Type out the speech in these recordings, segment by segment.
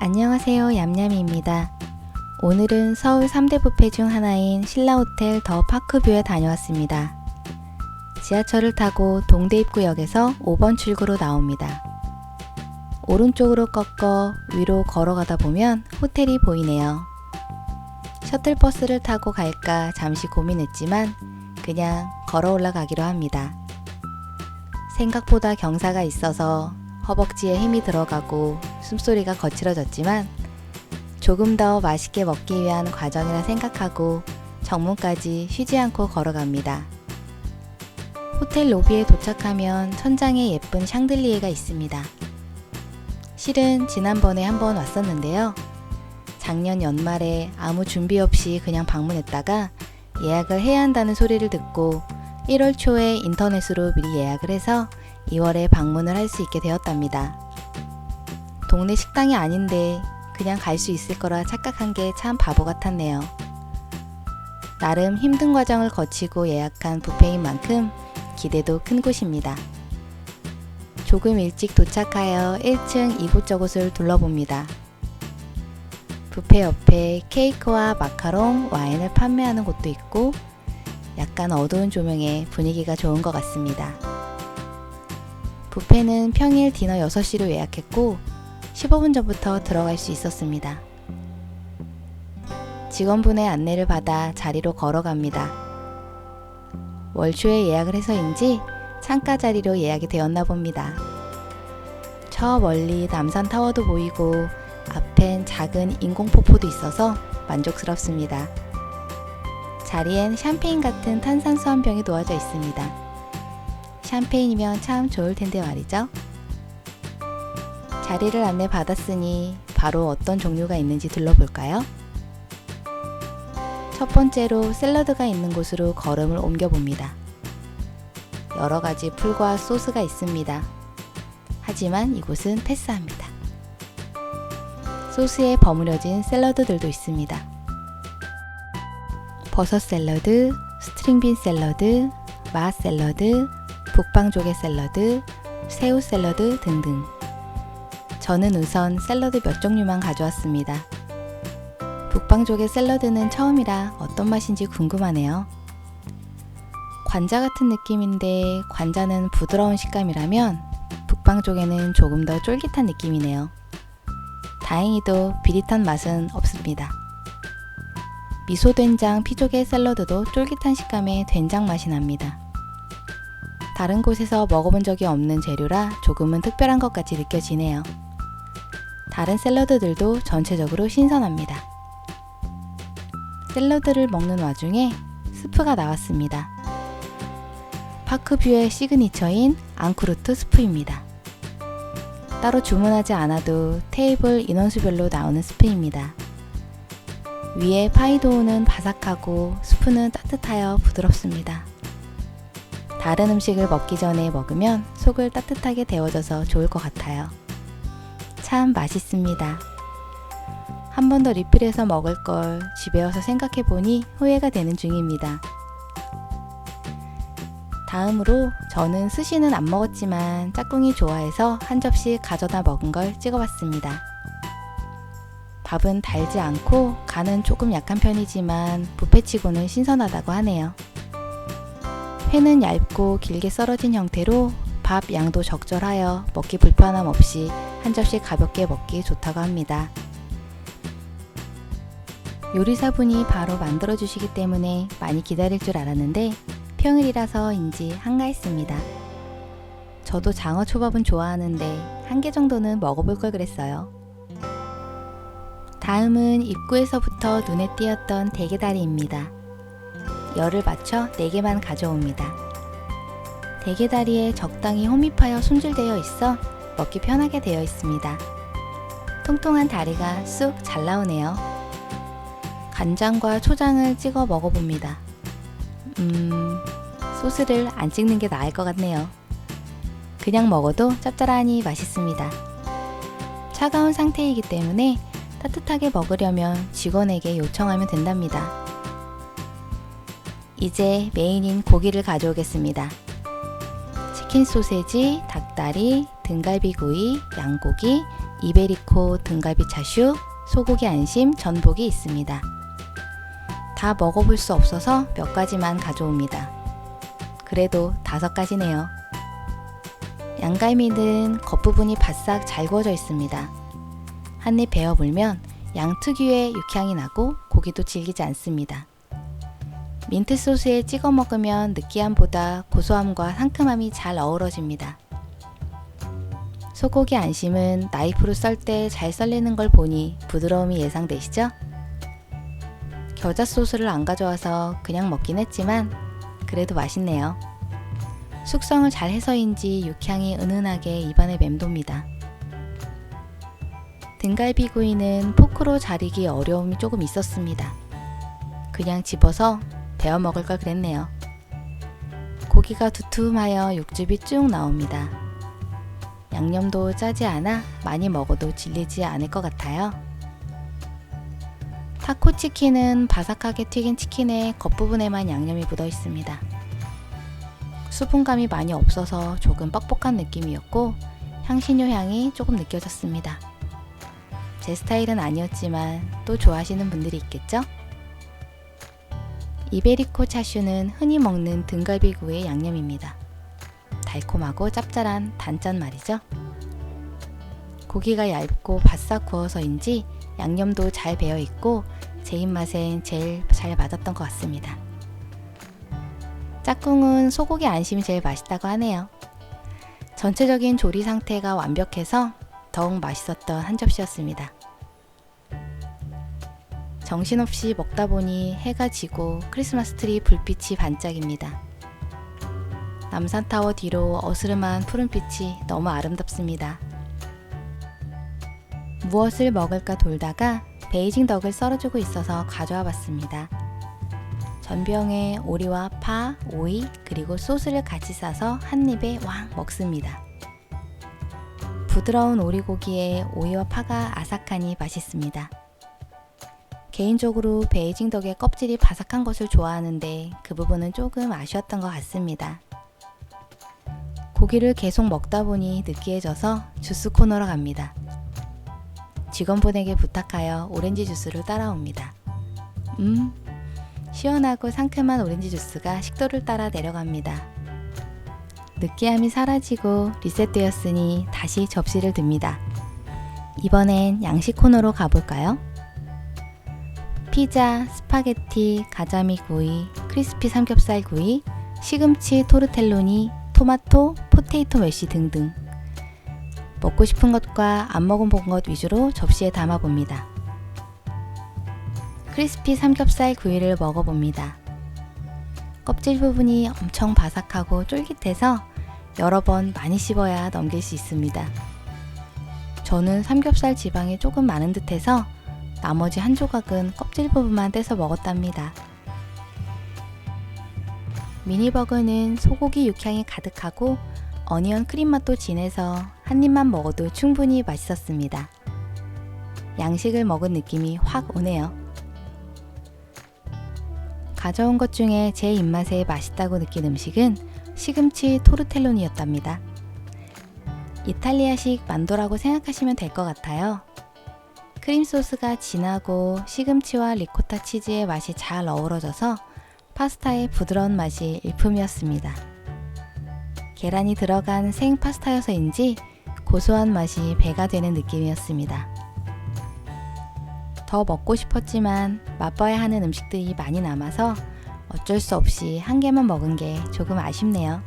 안녕하세요. 얌얌이입니다. 오늘은 서울 3대 뷔페 중 하나인 신라호텔 더 파크뷰에 다녀왔습니다. 지하철을 타고 동대 입구역에서 5번 출구로 나옵니다. 오른쪽으로 꺾어 위로 걸어가다 보면 호텔이 보이네요. 셔틀버스를 타고 갈까 잠시 고민했지만 그냥 걸어 올라가기로 합니다. 생각보다 경사가 있어서 허벅지에 힘이 들어가고 숨소리가 거칠어졌지만 조금 더 맛있게 먹기 위한 과정이라 생각하고 정문까지 쉬지 않고 걸어갑니다. 호텔 로비에 도착하면 천장에 예쁜 샹들리에가 있습니다. 실은 지난번에 한번 왔었는데요. 작년 연말에 아무 준비 없이 그냥 방문했다가 예약을 해야 한다는 소리를 듣고 1월 초에 인터넷으로 미리 예약을 해서 2월에 방문을 할 수 있게 되었답니다. 동네 식당이 아닌데 그냥 갈 수 있을 거라 착각한 게 참 바보 같았네요. 나름 힘든 과정을 거치고 예약한 뷔페인 만큼 기대도 큰 곳입니다. 조금 일찍 도착하여 1층 이곳저곳을 둘러봅니다. 뷔페 옆에 케이크와 마카롱, 와인을 판매하는 곳도 있고 약간 어두운 조명에 분위기가 좋은 것 같습니다. 뷔페는 평일 디너 6시로 예약했고 15분 전부터 들어갈 수 있었습니다. 직원분의 안내를 받아 자리로 걸어갑니다. 월초에 예약을 해서인지 창가 자리로 예약이 되었나 봅니다. 저 멀리 남산 타워도 보이고 앞엔 작은 인공폭포도 있어서 만족스럽습니다. 자리엔 샴페인 같은 탄산수 한 병이 놓아져 있습니다. 샴페인이면 참 좋을 텐데 말이죠. 자리를 안내 받았으니 바로 어떤 종류가 있는지 둘러볼까요? 첫 번째로 샐러드가 있는 곳으로 걸음을 옮겨봅니다. 여러 가지 풀과 소스가 있습니다. 하지만 이곳은 패스합니다. 소스에 버무려진 샐러드들도 있습니다. 버섯 샐러드, 스트링빈 샐러드, 마 샐러드, 북방조개 샐러드, 새우 샐러드 등등. 저는 우선 샐러드 몇 종류만 가져왔습니다. 북방조개 샐러드는 처음이라 어떤 맛인지 궁금하네요. 관자 같은 느낌인데 관자는 부드러운 식감이라면 북방조개는 조금 더 쫄깃한 느낌이네요. 다행히도 비릿한 맛은 없습니다. 미소 된장 피조개 샐러드도 쫄깃한 식감의 된장 맛이 납니다. 다른 곳에서 먹어본 적이 없는 재료라 조금은 특별한 것 같이 느껴지네요. 다른 샐러드들도 전체적으로 신선합니다. 샐러드를 먹는 와중에 스프가 나왔습니다. 파크뷰의 시그니처인 앙크루트 스프입니다. 따로 주문하지 않아도 테이블 인원수별로 나오는 스프입니다. 위에 파이도우는 바삭하고 스프는 따뜻하여 부드럽습니다. 다른 음식을 먹기 전에 먹으면 속을 따뜻하게 데워져서 좋을 것 같아요. 참 맛있습니다. 한 번 더 리필해서 먹을 걸 집에 와서 생각해 보니 후회가 되는 중입니다. 다음으로 저는 스시는 안 먹었지만 짝꿍이 좋아해서 한 접시 가져다 먹은 걸 찍어봤습니다. 밥은 달지 않고 간은 조금 약한 편이지만 뷔페치고는 신선하다고 하네요. 회는 얇고 길게 썰어진 형태로 밥 양도 적절하여 먹기 불편함 없이 한 접시 가볍게 먹기 좋다고 합니다. 요리사분이 바로 만들어 주시기 때문에 많이 기다릴 줄 알았는데 평일이라서인지 한가했습니다. 저도 장어 초밥은 좋아하는데 한 개 정도는 먹어볼 걸 그랬어요. 다음은 입구에서부터 눈에 띄었던 대게다리입니다. 열을 맞춰 4개만 가져옵니다. 대게다리에 적당히 홈입하여 손질되어 있어 먹기 편하게 되어 있습니다. 통통한 다리가 쑥 잘 나오네요. 간장과 초장을 찍어 먹어봅니다. 음, 소스를 안 찍는 게 나을 것 같네요. 그냥 먹어도 짭짤하니 맛있습니다. 차가운 상태이기 때문에 따뜻하게 먹으려면 직원에게 요청하면 된답니다. 이제 메인인 고기를 가져오겠습니다. 치킨 소세지, 닭다리, 등갈비구이, 양고기, 이베리코 등갈비 차슈, 소고기 안심, 전복이 있습니다. 다 먹어볼 수 없어서 몇 가지만 가져옵니다. 그래도 다섯 가지네요. 양갈비는 겉부분이 바싹 잘 구워져 있습니다. 한입 베어 물면 양 특유의 육향이 나고 고기도 질기지 않습니다. 민트 소스에 찍어 먹으면 느끼함보다 고소함과 상큼함이 잘 어우러집니다. 소고기 안심은 나이프로 썰 때 잘 썰리는 걸 보니 부드러움이 예상되시죠? 겨자 소스를 안 가져와서 그냥 먹긴 했지만 그래도 맛있네요. 숙성을 잘 해서인지 육향이 은은하게 입안에 맴돕니다. 등갈비 구이는 포크로 자르기 어려움이 조금 있었습니다. 그냥 집어서 데워 먹을 걸 그랬네요. 고기가 두툼하여 육즙이 쭉 나옵니다. 양념도 짜지 않아 많이 먹어도 질리지 않을 것 같아요. 타코 치킨은 바삭하게 튀긴 치킨의 겉부분에만 양념이 묻어 있습니다. 수분감이 많이 없어서 조금 뻑뻑한 느낌이었고 향신료 향이 조금 느껴졌습니다. 제 스타일은 아니었지만 또 좋아하시는 분들이 있겠죠? 이베리코 차슈는 흔히 먹는 등갈비구이의 양념입니다. 달콤하고 짭짤한 단짠 말이죠. 고기가 얇고 바싹 구워서인지 양념도 잘 배어 있고 제 입맛엔 제일 잘 맞았던 것 같습니다. 짝꿍은 소고기 안심이 제일 맛있다고 하네요. 전체적인 조리 상태가 완벽해서 더욱 맛있었던 한 접시였습니다. 정신없이 먹다 보니 해가 지고 크리스마스 트리 불빛이 반짝입니다. 남산타워 뒤로 어스름한 푸른빛이 너무 아름답습니다. 무엇을 먹을까 돌다가 베이징 덕을 썰어주고 있어서 가져와 봤습니다. 전병에 오리와 파, 오이, 그리고 소스를 같이 싸서 한 입에 왕 먹습니다. 부드러운 오리고기에 오이와 파가 아삭하니 맛있습니다. 개인적으로 베이징 덕의 껍질이 바삭한 것을 좋아하는데 그 부분은 조금 아쉬웠던 것 같습니다. 고기를 계속 먹다 보니 느끼해져서 주스 코너로 갑니다. 직원분에게 부탁하여 오렌지 주스를 따라옵니다. 음, 시원하고 상큼한 오렌지 주스가 식도를 따라 내려갑니다. 느끼함이 사라지고 리셋되었으니 다시 접시를 듭니다. 이번엔 양식 코너로 가볼까요? 피자, 스파게티, 가자미 구이, 크리스피 삼겹살 구이, 시금치 토르텔로니, 토마토, 포테이토 메쉬 등등. 먹고 싶은 것과 안 먹어본 것 위주로 접시에 담아 봅니다. 크리스피 삼겹살 구이를 먹어봅니다. 껍질 부분이 엄청 바삭하고 쫄깃해서 여러 번 많이 씹어야 넘길 수 있습니다. 저는 삼겹살 지방이 조금 많은 듯해서 나머지 한 조각은 껍질 부분만 떼서 먹었답니다. 미니버거는 소고기 육향이 가득하고 어니언 크림 맛도 진해서 한 입만 먹어도 충분히 맛있었습니다. 양식을 먹은 느낌이 확 오네요. 가져온 것 중에 제 입맛에 맛있다고 느낀 음식은 시금치 토르텔론이었답니다. 이탈리아식 만도라고 생각하시면 될 것 같아요. 크림 소스가 진하고 시금치와 리코타 치즈의 맛이 잘 어우러져서 파스타의 부드러운 맛이 일품이었습니다. 계란이 들어간 생 파스타여서인지 고소한 맛이 배가 되는 느낌이었습니다. 더 먹고 싶었지만 맛봐야 하는 음식들이 많이 남아서 어쩔 수 없이 한 개만 먹은 게 조금 아쉽네요.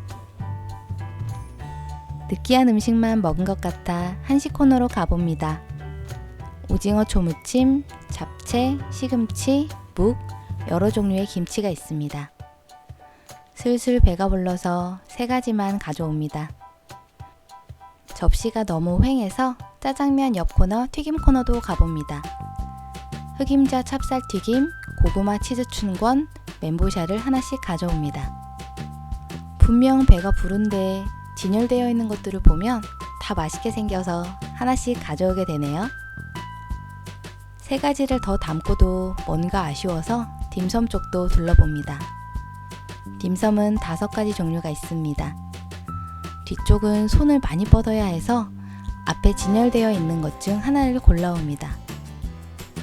느끼한 음식만 먹은 것 같아 한식 코너로 가봅니다. 오징어 초무침, 잡채, 시금치, 묵, 여러 종류의 김치가 있습니다. 슬슬 배가 불러서 세 가지만 가져옵니다. 접시가 너무 휑해서 짜장면 옆 코너 튀김 코너도 가봅니다. 흑임자 찹쌀 튀김, 고구마 치즈 춘권, 멘보샤를 하나씩 가져옵니다. 분명 배가 부른데 진열되어 있는 것들을 보면 다 맛있게 생겨서 하나씩 가져오게 되네요. 세 가지를 더 담고도 뭔가 아쉬워서 딤섬 쪽도 둘러봅니다. 딤섬은 다섯 가지 종류가 있습니다. 뒤쪽은 손을 많이 뻗어야 해서 앞에 진열되어 있는 것 중 하나를 골라옵니다.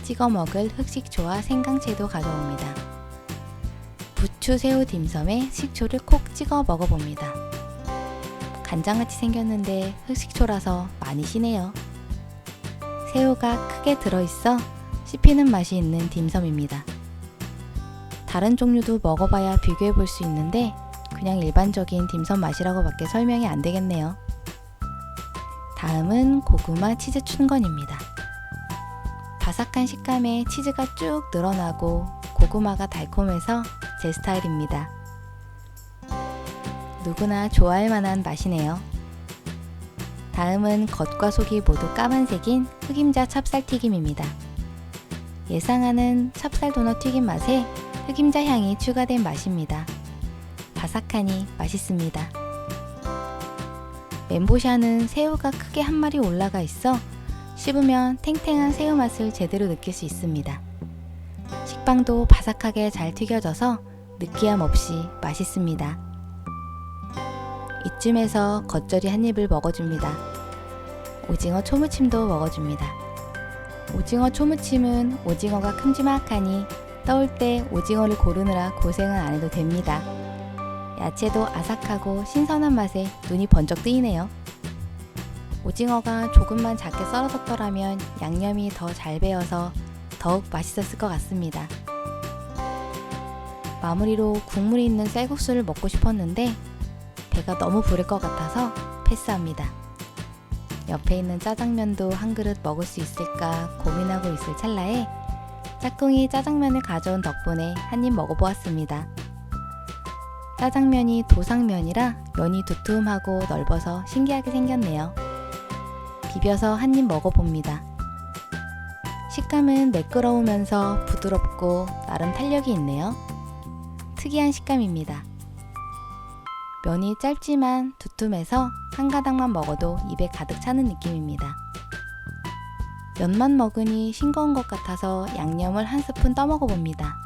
찍어 먹을 흑식초와 생강채도 가져옵니다. 부추 새우 딤섬에 식초를 콕 찍어 먹어봅니다. 간장같이 생겼는데 흑식초라서 많이 시네요. 새우가 크게 들어있어 씹히는 맛이 있는 딤섬입니다. 다른 종류도 먹어봐야 비교해 볼 수 있는데 그냥 일반적인 딤섬 맛이라고밖에 설명이 안 되겠네요. 다음은 고구마 치즈 춘건입니다. 바삭한 식감에 치즈가 쭉 늘어나고 고구마가 달콤해서 제 스타일입니다. 누구나 좋아할 만한 맛이네요. 다음은 겉과 속이 모두 까만색인 흑임자 찹쌀 튀김입니다. 예상하는 찹쌀 도넛 튀김 맛에 흑임자 향이 추가된 맛입니다. 바삭하니 맛있습니다. 멘보샤는 새우가 크게 한 마리 올라가 있어 씹으면 탱탱한 새우 맛을 제대로 느낄 수 있습니다. 식빵도 바삭하게 잘 튀겨져서 느끼함 없이 맛있습니다. 이쯤에서 겉절이 한 입을 먹어줍니다. 오징어 초무침도 먹어줍니다. 오징어 초무침은 오징어가 큼지막하니 떠올 때 오징어를 고르느라 고생은 안 해도 됩니다. 야채도 아삭하고 신선한 맛에 눈이 번쩍 뜨이네요. 오징어가 조금만 작게 썰어졌더라면 양념이 더 잘 배어서 더욱 맛있었을 것 같습니다. 마무리로 국물이 있는 쌀국수를 먹고 싶었는데 배가 너무 부를 것 같아서 패스합니다. 옆에 있는 짜장면도 한 그릇 먹을 수 있을까 고민하고 있을 찰나에 짝꿍이 짜장면을 가져온 덕분에 한 입 먹어보았습니다. 짜장면이 도상면이라 면이 두툼하고 넓어서 신기하게 생겼네요. 비벼서 한 입 먹어봅니다. 식감은 매끄러우면서 부드럽고 나름 탄력이 있네요. 특이한 식감입니다. 면이 짧지만 두툼해서 한 가닥만 먹어도 입에 가득 차는 느낌입니다. 면만 먹으니 싱거운 것 같아서 양념을 한 스푼 떠먹어 봅니다.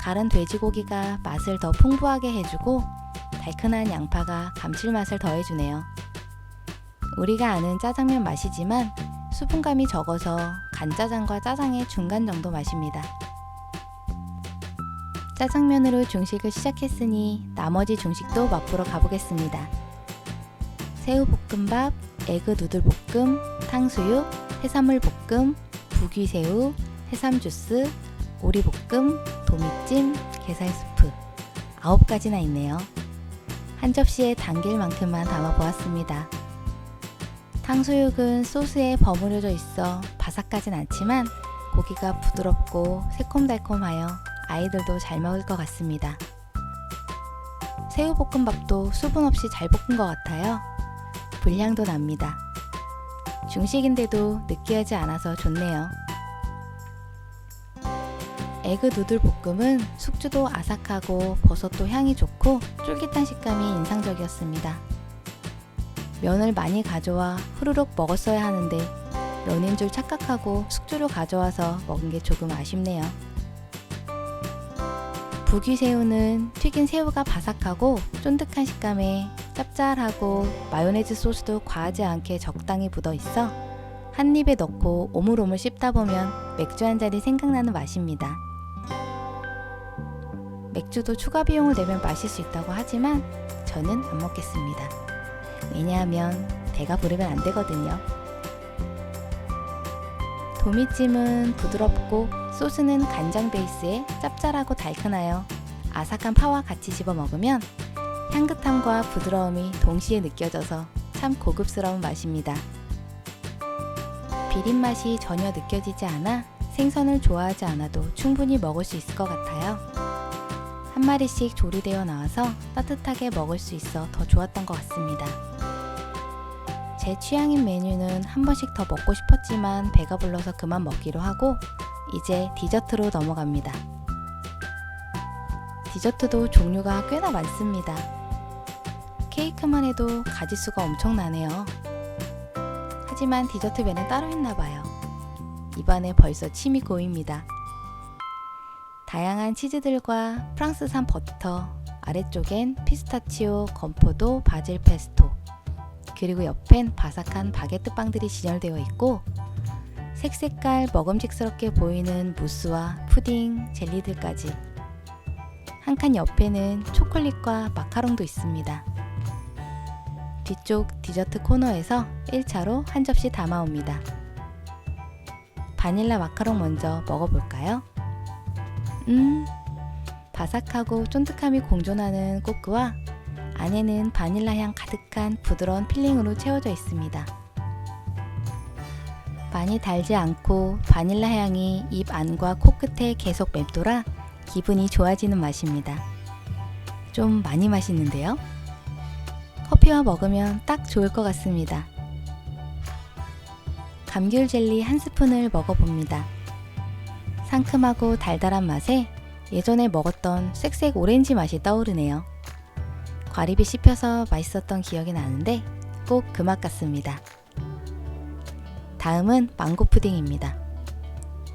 갈은 돼지고기가 맛을 더 풍부하게 해주고 달큰한 양파가 감칠맛을 더해주네요. 우리가 아는 짜장면 맛이지만 수분감이 적어서 간짜장과 짜장의 중간 정도 맛입니다. 짜장면으로 중식을 시작했으니 나머지 중식도 맛보러 가보겠습니다. 새우볶음밥, 에그 누들볶음, 탕수육, 해산물 볶음, 부귀새우, 해삼 주스, 오리 볶음, 도미찜, 게살 수프 아홉 가지나 있네요. 한 접시에 담길 만큼만 담아보았습니다. 탕수육은 소스에 버무려져 있어 바삭하진 않지만 고기가 부드럽고 새콤달콤하여 아이들도 잘 먹을 것 같습니다. 새우볶음밥도 수분 없이 잘 볶은 것 같아요. 불향도 납니다. 중식인데도 느끼하지 않아서 좋네요. 에그 누들 볶음은 숙주도 아삭하고 버섯도 향이 좋고 쫄깃한 식감이 인상적이었습니다. 면을 많이 가져와 후루룩 먹었어야 하는데 면인 줄 착각하고 숙주를 가져와서 먹은 게 조금 아쉽네요. 부귀새우는 튀긴 새우가 바삭하고 쫀득한 식감에 짭짤하고 마요네즈 소스도 과하지 않게 적당히 묻어 있어 한 입에 넣고 오물오물 씹다 보면 맥주 한 잔이 생각나는 맛입니다. 맥주도 추가 비용을 내면 마실 수 있다고 하지만 저는 안 먹겠습니다. 왜냐하면 배가 부르면 안 되거든요. 도미찜은 부드럽고 소스는 간장 베이스에 짭짤하고 달큰하여 아삭한 파와 같이 집어 먹으면 향긋함과 부드러움이 동시에 느껴져서 참 고급스러운 맛입니다. 비린 맛이 전혀 느껴지지 않아 생선을 좋아하지 않아도 충분히 먹을 수 있을 것 같아요. 한 마리씩 조리되어 나와서 따뜻하게 먹을 수 있어 더 좋았던 것 같습니다. 제 취향인 메뉴는 한 번씩 더 먹고 싶었지만 배가 불러서 그만 먹기로 하고 이제 디저트로 넘어갑니다. 디저트도 종류가 꽤나 많습니다. 케이크만 해도 가지수가 엄청나네요. 하지만 디저트 배는 따로 있나 봐요. 입안에 벌써 침이 고입니다. 다양한 치즈들과 프랑스산 버터, 아래쪽엔 피스타치오, 건포도, 바질 페스토. 그리고 옆엔 바삭한 바게트 빵들이 진열되어 있고 색색깔 먹음직스럽게 보이는 무스와 푸딩, 젤리들까지 한 칸 옆에는 초콜릿과 마카롱도 있습니다. 뒤쪽 디저트 코너에서 1차로 한 접시 담아옵니다. 바닐라 마카롱 먼저 먹어볼까요? 음, 바삭하고 쫀득함이 공존하는 꼬끄와 안에는 바닐라 향 가득한 부드러운 필링으로 채워져 있습니다. 많이 달지 않고 바닐라 향이 입 안과 코끝에 계속 맴돌아 기분이 좋아지는 맛입니다. 좀 많이 맛있는데요? 커피와 먹으면 딱 좋을 것 같습니다. 감귤 젤리 한 스푼을 먹어봅니다. 상큼하고 달달한 맛에 예전에 먹었던 쌕쌕 오렌지 맛이 떠오르네요. 과립이 씹혀서 맛있었던 기억이 나는데 꼭 그 맛 같습니다. 다음은 망고 푸딩입니다.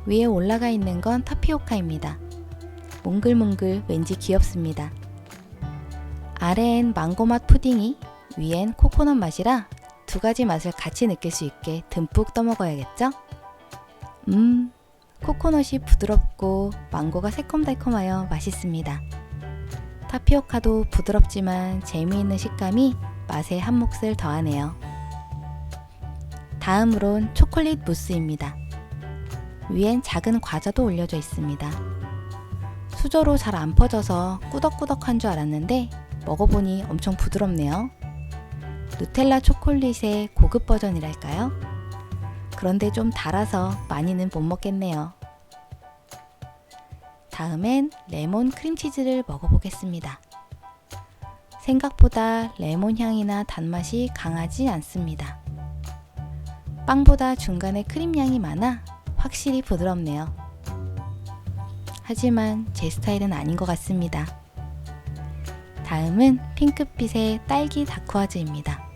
위에 올라가 있는 건 타피오카입니다. 몽글몽글 왠지 귀엽습니다. 아래엔 망고 맛 푸딩이 위엔 코코넛 맛이라 두 가지 맛을 같이 느낄 수 있게 듬뿍 떠먹어야겠죠? 음, 코코넛이 부드럽고 망고가 새콤달콤하여 맛있습니다. 타피오카도 부드럽지만 재미있는 식감이 맛에 한 몫을 더하네요. 다음으론 초콜릿 무스입니다. 위엔 작은 과자도 올려져 있습니다. 수저로 잘 안 퍼져서 꾸덕꾸덕한 줄 알았는데 먹어보니 엄청 부드럽네요. 누텔라 초콜릿의 고급 버전이랄까요? 그런데 좀 달아서 많이는 못 먹겠네요. 다음엔 레몬 크림치즈를 먹어보겠습니다. 생각보다 레몬 향이나 단맛이 강하지 않습니다. 빵보다 중간에 크림 향이 많아 확실히 부드럽네요. 하지만 제 스타일은 아닌 것 같습니다. 다음은 핑크빛의 딸기 다쿠아즈입니다.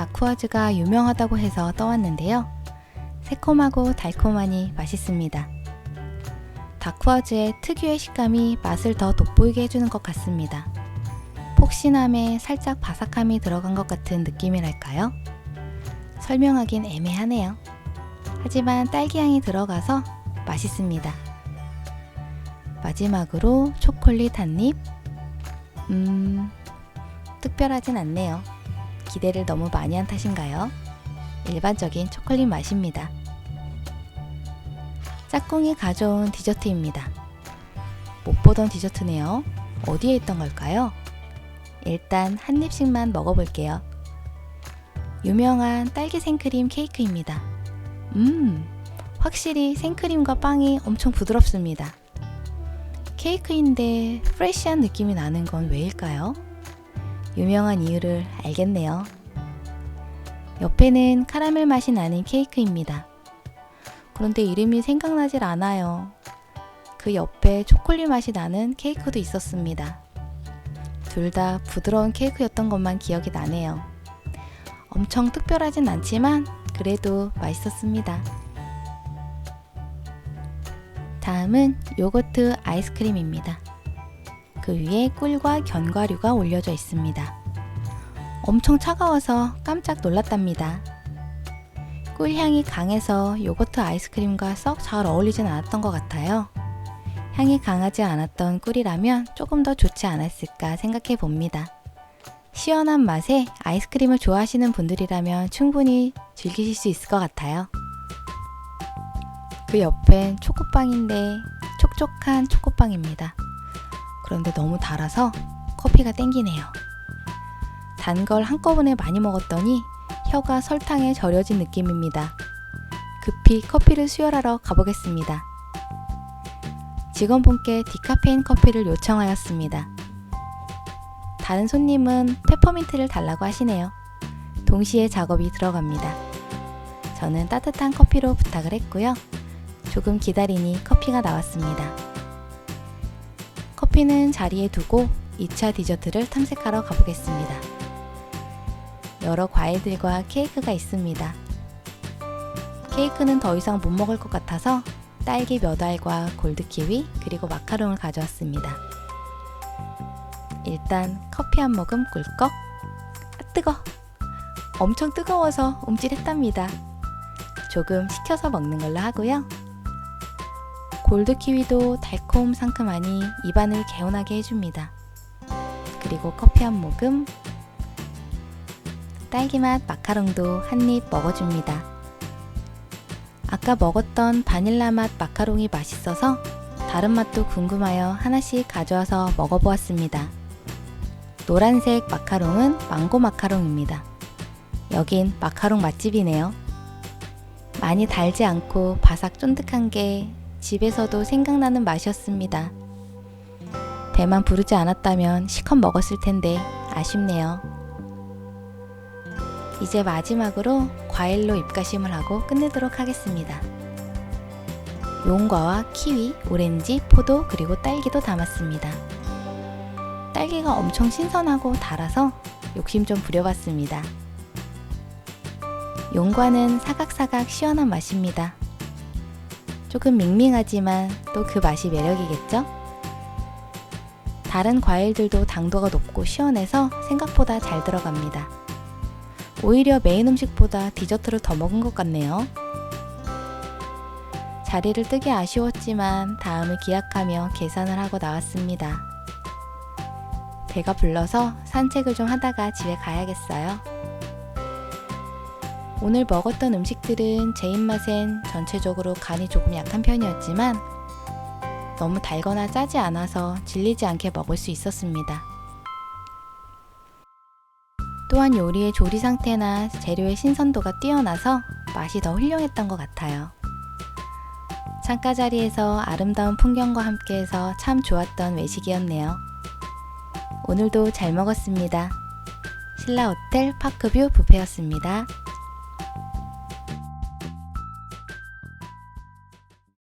다쿠아즈가 유명하다고 해서 떠왔는데요. 새콤하고 달콤하니 맛있습니다. 다쿠아즈의 특유의 식감이 맛을 더 돋보이게 해주는 것 같습니다. 폭신함에 살짝 바삭함이 들어간 것 같은 느낌이랄까요? 설명하긴 애매하네요. 하지만 딸기향이 들어가서 맛있습니다. 마지막으로 초콜릿 한 입. 음, 특별하진 않네요. 기대를 너무 많이 한 탓인가요? 일반적인 초콜릿 맛입니다. 짝꿍이 가져온 디저트입니다. 못 보던 디저트네요. 어디에 있던 걸까요? 일단 한 입씩만 먹어볼게요. 유명한 딸기 생크림 케이크입니다. 음, 확실히 생크림과 빵이 엄청 부드럽습니다. 케이크인데 프레쉬한 느낌이 나는 건 왜일까요? 유명한 이유를 알겠네요. 옆에는 카라멜 맛이 나는 케이크입니다. 그런데 이름이 생각나질 않아요. 그 옆에 초콜릿 맛이 나는 케이크도 있었습니다. 둘 다 부드러운 케이크였던 것만 기억이 나네요. 엄청 특별하진 않지만 그래도 맛있었습니다. 다음은 요거트 아이스크림입니다. 그 위에 꿀과 견과류가 올려져 있습니다. 엄청 차가워서 깜짝 놀랐답니다. 꿀향이 강해서 요거트 아이스크림과 썩 잘 어울리진 않았던 것 같아요. 향이 강하지 않았던 꿀이라면 조금 더 좋지 않았을까 생각해 봅니다. 시원한 맛에 아이스크림을 좋아하시는 분들이라면 충분히 즐기실 수 있을 것 같아요. 그 옆엔 초코빵인데 촉촉한 초코빵입니다. 그런데 너무 달아서 커피가 땡기네요. 단 걸 한꺼번에 많이 먹었더니 혀가 설탕에 절여진 느낌입니다. 급히 커피를 수혈하러 가보겠습니다. 직원분께 디카페인 커피를 요청하였습니다. 다른 손님은 페퍼민트를 달라고 하시네요. 동시에 작업이 들어갑니다. 저는 따뜻한 커피로 부탁을 했고요. 조금 기다리니 커피가 나왔습니다. 커피는 자리에 두고 2차 디저트를 탐색하러 가보겠습니다. 여러 과일들과 케이크가 있습니다. 케이크는 더 이상 못 먹을 것 같아서 딸기 몇 알과 골드 키위 그리고 마카롱을 가져왔습니다. 일단 커피 한 모금 꿀꺽. 뜨거! 엄청 뜨거워서 움찔했답니다. 조금 식혀서 먹는 걸로 하고요. 골드 키위도 달콤 상큼하니 입안을 개운하게 해줍니다. 그리고 커피 한 모금, 딸기맛 마카롱도 한 입 먹어줍니다. 아까 먹었던 바닐라 맛 마카롱이 맛있어서 다른 맛도 궁금하여 하나씩 가져와서 먹어보았습니다. 노란색 마카롱은 망고 마카롱입니다. 여긴 마카롱 맛집이네요. 많이 달지 않고 바삭 쫀득한 게 집에서도 생각나는 맛이었습니다. 배만 부르지 않았다면 시컷 먹었을 텐데 아쉽네요. 이제 마지막으로 과일로 입가심을 하고 끝내도록 하겠습니다. 용과와 키위, 오렌지, 포도 그리고 딸기도 담았습니다. 딸기가 엄청 신선하고 달아서 욕심 좀 부려봤습니다. 용과는 사각사각 시원한 맛입니다. 조금 밍밍하지만 또 그 맛이 매력이겠죠? 다른 과일들도 당도가 높고 시원해서 생각보다 잘 들어갑니다. 오히려 메인 음식보다 디저트를 더 먹은 것 같네요. 자리를 뜨기 아쉬웠지만 다음을 기약하며 계산을 하고 나왔습니다. 배가 불러서 산책을 좀 하다가 집에 가야겠어요. 오늘 먹었던 음식들은 제 입맛엔 전체적으로 간이 조금 약한 편이었지만 너무 달거나 짜지 않아서 질리지 않게 먹을 수 있었습니다. 또한 요리의 조리 상태나 재료의 신선도가 뛰어나서 맛이 더 훌륭했던 것 같아요. 창가 자리에서 아름다운 풍경과 함께해서 참 좋았던 외식이었네요. 오늘도 잘 먹었습니다. 신라 호텔 파크뷰 뷔페였습니다.